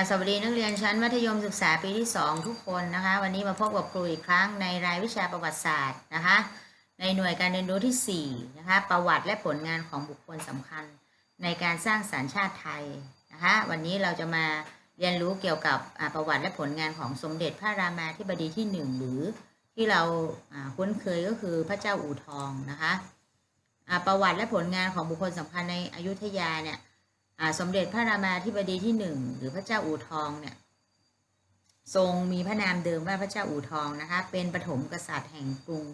อสวัสดีนักเรียนชั้นมัธยมศึกษาปีที่ 2 ทุกคนนะคะ วันนี้มาพบกับครูอีกครั้งในรายวิชาประวัติศาสตร์นะคะ ในหน่วยการเรียนรู้ที่ 4 นะคะ ประวัติและผลงานของบุคคลสำคัญ ในการสร้างสารรค์ชาติไทยนะคะ วันนี้เราจะมาเรียนรู้เกี่ยวกับประวัติและผลงานของสมเด็จพระรามาธิบดีที่ 1 หรือที่เราคุ้นเคยก็คือพระเจ้าอู่ทองนะคะประวัติและผลงานของบุคคลสำคัญในอยุธยาเนี่ย สมเด็จพระรามาธิบดีที่หนึ่งหรือพระเจ้าอู่ทองเนี่ยทรงมีพระนามเดิมว่าพระเจ้าอู่ทองนะคะเป็นปฐมกษัตริย์แห่งกรุง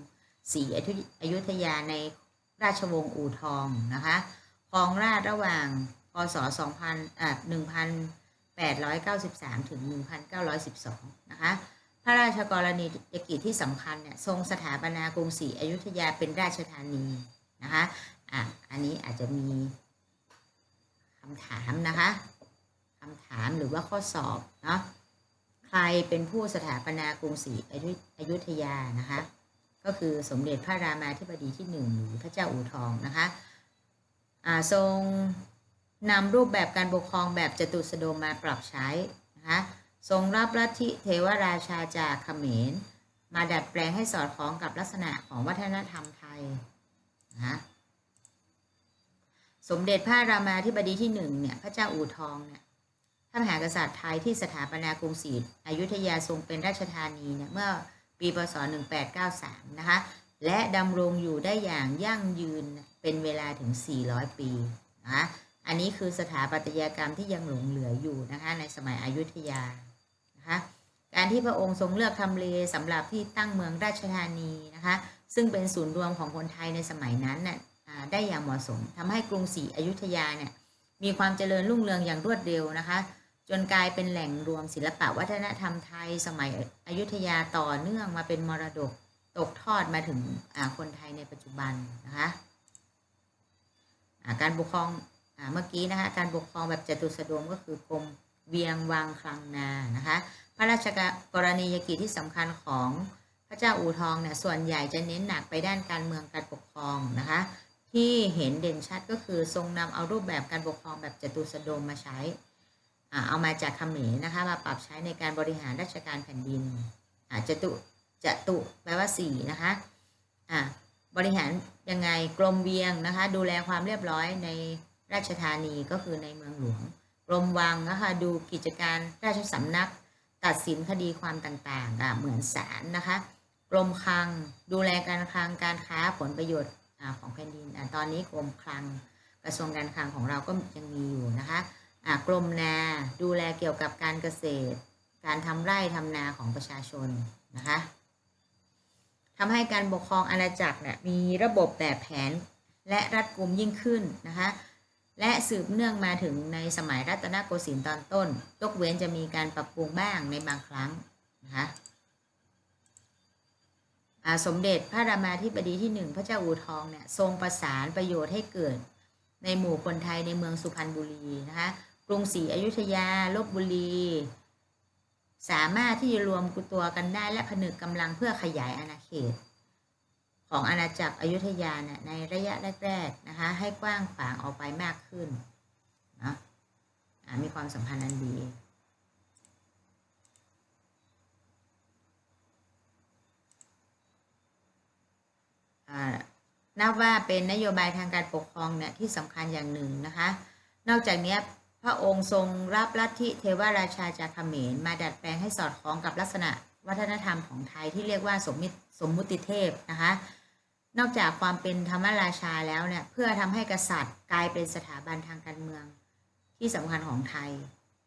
ศรีอยุธยาในราชวงศ์อู่ทองนะคะครองราชระหว่างพศ2000อ่า1893 ถึง 1912 นะคะพระราชกรณียกิจที่สำคัญเนี่ยทรงสถาปนากรุงศรีอยุธยาเป็นราชธานีนะคะอะอันนี้อาจจะมี คำถามนะคะคำถามหรือว่าข้อสอบเนาะใครเป็นผู้สถาปนากรุงศรีอยุธยานะคะ ก็คือสมเด็จพระรามาธิบดีที่หนึ่งหรือพระเจ้าอู่ทองนะคะอาทรงนำรูปแบบการปกครองแบบจตุสโดมมาปรับใช้นะคะทรงรับลัทธิเทวราชาจากเขมร มาดัดแปลงให้สอดคล้องกับลักษณะของวัฒนธรรมไทยนะคะ สมเด็จพระรามาธิบดีที่หนึ่งเนี่ยพระเจ้าอู่ทองเนี่ยพระมหากษัตริย์ไทยที่สถาปนากรุงศรีอยุธยาทรงเป็นราชธานีเนี่ยเมื่อปีพศ 1893 นะคะ และดำรงอยู่ได้อย่างยั่งยืนเป็นเวลาถึง 400 ปีนะคะอันนี้คือสถาปัตยกรรมที่ยังหลงเหลืออยู่นะคะในสมัยอยุธยานะคะการที่พระองค์ทรงเลือกทำเลสำหรับที่ตั้งเมืองราชธานีนะคะ ซึ่งเป็นศูนย์รวมของคนไทยในสมัยนั้นน่ะอ่า ได้อย่างเหมาะสมทำให้กรุงศรีอยุธยาเนี่ยมีความเจริญรุ่งเรืองอย่างรวดเร็วนะคะ จนกลายเป็นแหล่งรวมศิลปะวัฒนธรรมไทย สมัยอยุธยาต่อเนื่องมาเป็นมรดกตกทอดมาถึงคนไทยในปัจจุบันนะคะาการปกครองอเมื่อกี้นะคะการปกครองแบบจตุสดมก็คือกรมเวียงวังคลังนานะคะพระราชกรณียกิจที่สำคัญของพระเจ้าอู่ทองเนี่ยส่วนใหญ่จะเน้นหนักไปด้านการเมืองการปกครองนะคะ ที่เห็นเด่นชัดก็คือทรงนำเอารูปแบบการปกครองแบบจตุสโดมมาใช้ เอามาจากเขมรนะคะมาปรับใช้ในการบริหารราชการแผ่นดินจตุจตุแปลว่าสี่นะคะบริหารยังไงกรมเวียงนะคะดูแลความเรียบร้อยในราชธานีก็คือในเมืองหลวงกรมวังนะคะดูกิจการราชสำนัก ตัดสินคดีความต่างๆเหมือนศาลนะคะกรมคลังดูแลการคลังการค้าผลประโยชน์ ของแผ่นดินอตอนนี้กรมคลังกระทรวงการคลังของเราก็ยังมีอยู่นะคะะกรมนาดูแลเกี่ยวกับการเกษตร การทำไร่ทำนาของประชาชนนะคะทำให้การปกครองอาณาจักรเนี่ยมีระบบแบบแผนและรัดกุมยิ่งขึ้นนะคะและสืบเนื่องมาถึงในสมัยรัตนโกสินทร์ตอนต้น ยกเว้นจะมีการปรับปรุงบ้างในบางครั้งนะคะ สมเด็จพระรามาธิบดีที่หนึ่งพระเจ้าอู่ทองเนี่ยทรงประสานประโยชน์ให้เกิด ในหมู่คนไทยในเมืองสุพรรณบุรีนะคะกรุงศรีอยุธยาลบบุรี สามารถที่จะรวมกุตัวกันได้และผนึกกำลังเพื่อขยายอาณาเขต ของอาณาจักรอยุธยาเนี่ยในระยะแรกๆนะคะให้กว้างขวางออกไปมากขึ้นนะมีความสัมพันธ์อันดี นับว่าเป็นนโยบายทางการปกครองเนี่ยที่สำคัญอย่างหนึ่งนะคะ นอกจากนี้พระองค์ทรงรับลัทธิเทวราชาจากเขมรมาดัดแปลงให้สอดคล้องกับลักษณะวัฒนธรรมของไทยที่เรียกว่าสมมิตสมมุติเทพนะคะ นอกจากความเป็นธรรมราชาแล้วเนี่ยเพื่อทำให้กษัตริย์กลายเป็นสถาบันทางการเมืองที่สำคัญของไทย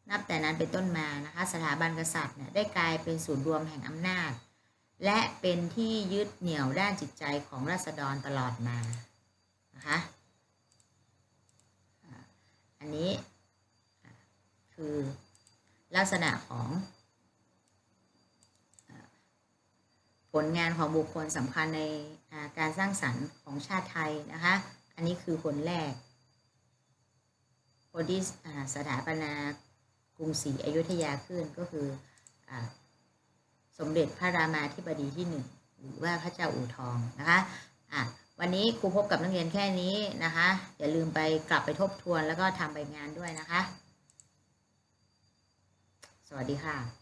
นับแต่นั้นเป็นต้นมานะคะ สถาบันกษัตริย์เนี่ยได้กลายเป็นศูนย์รวมแห่งอำนาจ และเป็นที่ยึดเหนี่ยวด้านจิตใจของราษฎรตลอดมา นะคะ อันนี้คือลักษณะของ ผลงานของบุคคลสำคัญในการสร้างสรรค์ของชาติไทยนะคะ อันนี้คือผลแรกคนที่สถาปนากรุงศรีอยุธยาขึ้นก็คืออ สมเด็จพระรามาธิบดีที่หนึ่งหรือว่าพระเจ้าอู่ทองนะคะอะวันนี้ครูพบกับนักเรียนแค่นี้นะคะ อย่าลืมไปกลับไปทบทวนแล้วก็ทำใบงานด้วยนะคะ สวัสดีค่ะ